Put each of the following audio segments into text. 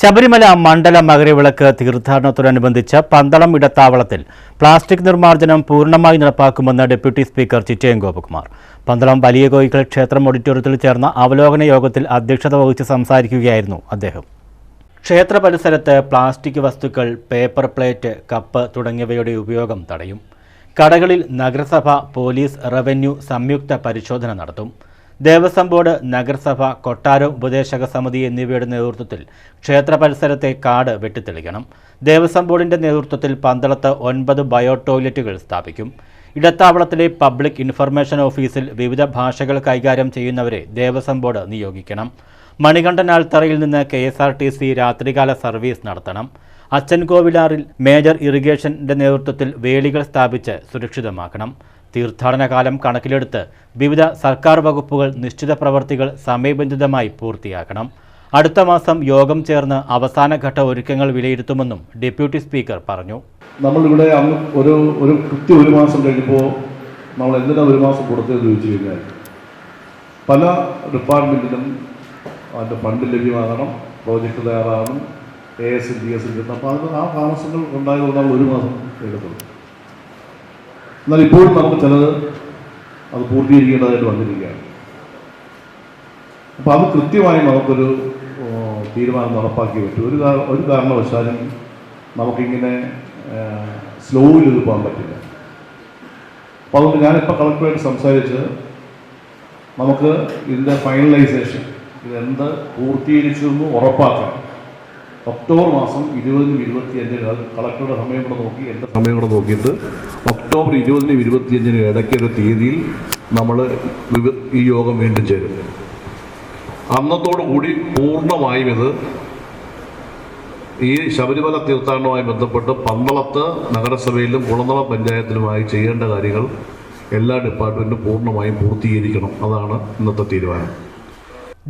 ശബരിമല മണ്ഡല മകരവിളക്ക് തീർത്ഥാടനത്തോടനുബന്ധിച്ച് പന്തളം ഇടത്താവളത്തിൽ പ്ലാസ്റ്റിക് നിർമ്മാർജനം പൂർണമായി നടപ്പാക്കുമെന്ന് ഡെപ്യൂട്ടി സ്പീക്കർ ചിറ്റയം ഗോപകുമാർ. പന്തളം വലിയ കോയിക്കൽ ക്ഷേത്രം ഓഡിറ്റോറിയത്തിൽ ചേർന്ന അവലോകന യോഗത്തിൽ അധ്യക്ഷത വഹിച്ച് സംസാരിക്കുകയായിരുന്നു അദ്ദേഹം. ക്ഷേത്ര പരിസരത്ത് പ്ലാസ്റ്റിക് വസ്തുക്കൾ പേപ്പർ പ്ലേറ്റ് കപ്പ് തുടങ്ങിയവയുടെ ഉപയോഗം തടയും. കടകളിൽ നഗരസഭ പോലീസ് റവന്യൂ സംയുക്ത പരിശോധന നടത്തും. ദേവസ്വം ബോർഡ് നഗരസഭ കൊട്ടാരം ഉപദേശക സമിതി എന്നിവയുടെ നേതൃത്വത്തിൽ ക്ഷേത്ര പരിസരത്തെ കാട് വെട്ടിത്തെളിക്കണം. ദേവസ്വം ബോർഡിന്റെ നേതൃത്വത്തിൽ പന്തളത്ത് ഒൻപത് ബയോ ടോയ്ലറ്റുകൾ സ്ഥാപിക്കും. ഇടത്താവളത്തിലെ പബ്ലിക് ഇൻഫർമേഷൻ ഓഫീസിൽ വിവിധ ഭാഷകൾ കൈകാര്യം ചെയ്യുന്നവരെ ദേവസ്വം ബോർഡ് നിയോഗിക്കണം. മണികണ്ഠൻ ആൽത്തറയിൽ നിന്ന് K S R T C രാത്രികാല സർവീസ് നടത്തണം. അച്ചൻകോവിലാറിൽ മേജർ ഇറിഗേഷന്റെ നേതൃത്വത്തിൽ വേലികൾ സ്ഥാപിച്ച് സുരക്ഷിതമാക്കണം. തീർത്ഥാടന കാലം കണക്കിലെടുത്ത് വിവിധ സർക്കാർ വകുപ്പുകൾ നിശ്ചിത പ്രവർത്തികൾ സമയബന്ധിതമായി പൂർത്തിയാക്കണം അടുത്ത മാസം യോഗം ചേർന്ന് അവസാനഘട്ട ഒരുക്കങ്ങൾ വിലയിരുത്തുമെന്നും ഡെപ്യൂട്ടി സ്പീക്കർ പറഞ്ഞു നമ്മളിവിടെ അന്ന് ഒരു ഒരു കൃത്യ ഒരു മാസം കഴിഞ്ഞപ്പോൾ നമ്മൾ എന്തിനാ ഒരു മാസം കൊടുത്തതെന്ന് ചോദിച്ചു കഴിഞ്ഞാൽ പല ഡിപ്പാർട്ട്മെന്റിലും അതിന്റെ ഫണ്ട് ലഭ്യമാകണം പ്രോജക്റ്റ് തയ്യാറാകണം A S N D S N അപ്പോൾ അത് ആ താമസങ്ങൾ ഉണ്ടായതുകൊണ്ടാണ് ഒരു മാസം എടുത്തത് എന്നാൽ ഇപ്പോഴും നമുക്ക് ചിലത് അത് പൂർത്തീകരിക്കേണ്ടതായിട്ട് വന്നിരിക്കുകയാണ്. അപ്പോൾ അത് കൃത്യമായി നമുക്കൊരു തീരുമാനം നടപ്പാക്കി പറ്റും. ഒരു ഒരു കാരണവശാലും നമുക്കിങ്ങനെ സ്ലോയിൽ ഇത് പോകാൻ പറ്റില്ല. അപ്പോൾ അതുകൊണ്ട് ഞാനിപ്പോൾ കളക്ടറായിട്ട് സംസാരിച്ച് നമുക്ക് ഇതിന്റെ ഫൈനലൈസേഷൻ ഇതെന്ത് പൂർത്തീകരിച്ചു എന്ന് ഉറപ്പാക്കാൻ ഒക്ടോബർ മാസം ഇരുപതിനും ഇരുപത്തിയഞ്ചിന് കളക്ടറുടെ സമയം കൂടെ നോക്കി എന്റെ സമയം കൂടെ നോക്കിയിട്ട് ഒക്ടോബർ ഇരുപതിനും ഇരുപത്തിയഞ്ചിനും ഇടയ്ക്കൊരു തീയതിയിൽ നമ്മൾ ഈ യോഗം വീണ്ടും ചേരും. അന്നത്തോടുകൂടി പൂർണമായും ഇത് ഈ ശബരിമല തീർത്ഥാടനവുമായി ബന്ധപ്പെട്ട് പന്തളത്ത് നഗരസഭയിലും കുളന്തള പഞ്ചായത്തിലുമായി ചെയ്യേണ്ട കാര്യങ്ങൾ എല്ലാ ഡിപ്പാർട്ട്മെന്റും പൂർണമായും പൂർത്തീകരിക്കണം. അതാണ് ഇന്നത്തെ തീരുമാനം.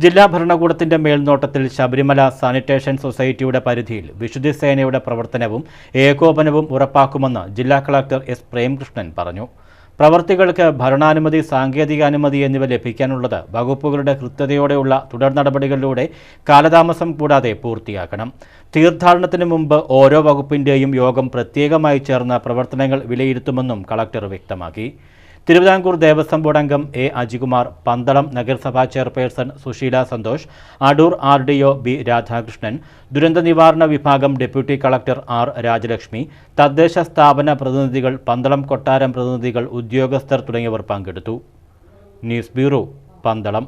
ജില്ലാ ഭരണകൂടത്തിന്റെ മേൽനോട്ടത്തിൽ ശബരിമല സാനിറ്റേഷൻ സൊസൈറ്റിയുടെ പരിധിയിൽ വിശുദ്ധി സേനയുടെ പ്രവർത്തനവും ഏകോപനവും ഉറപ്പാക്കുമെന്ന് ജില്ലാ കളക്ടർ എസ് പ്രേംകൃഷ്ണൻ പറഞ്ഞു. പ്രവർത്തികൾക്ക് ഭരണാനുമതി സാങ്കേതികാനുമതി എന്നിവ ലഭിക്കാനുള്ളത് വകുപ്പുകളുടെ കൃത്യതയോടെയുള്ള തുടർ നടപടികളിലൂടെ കാലതാമസം കൂടാതെ പൂർത്തിയാക്കണം. തീർത്ഥാടനത്തിന് മുമ്പ് ഓരോ വകുപ്പിന്റെയും യോഗം പ്രത്യേകമായി ചേർന്ന പ്രവർത്തനങ്ങൾ വിലയിരുത്തുമെന്നും കളക്ടർ വ്യക്തമാക്കി. തിരുവിതാംകൂർ ദേവസ്വം ബോർഡ് അംഗം എ അജികുമാർ പന്തളം നഗരസഭാ chairperson Susheela Santhosh Adoor R D O B Radhakrishnan ദുരന്ത നിവാരണ വിഭാഗം ഡെപ്യൂട്ടി കളക്ടർ ആർ രാജലക്ഷ്മി തദ്ദേശ സ്ഥാപന പ്രതിനിധികൾ പന്തളം കൊട്ടാരം പ്രതിനിധികൾ ഉദ്യോഗസ്ഥർ തുടങ്ങിയവർ പങ്കെടുത്തു. News bureau Pandalam.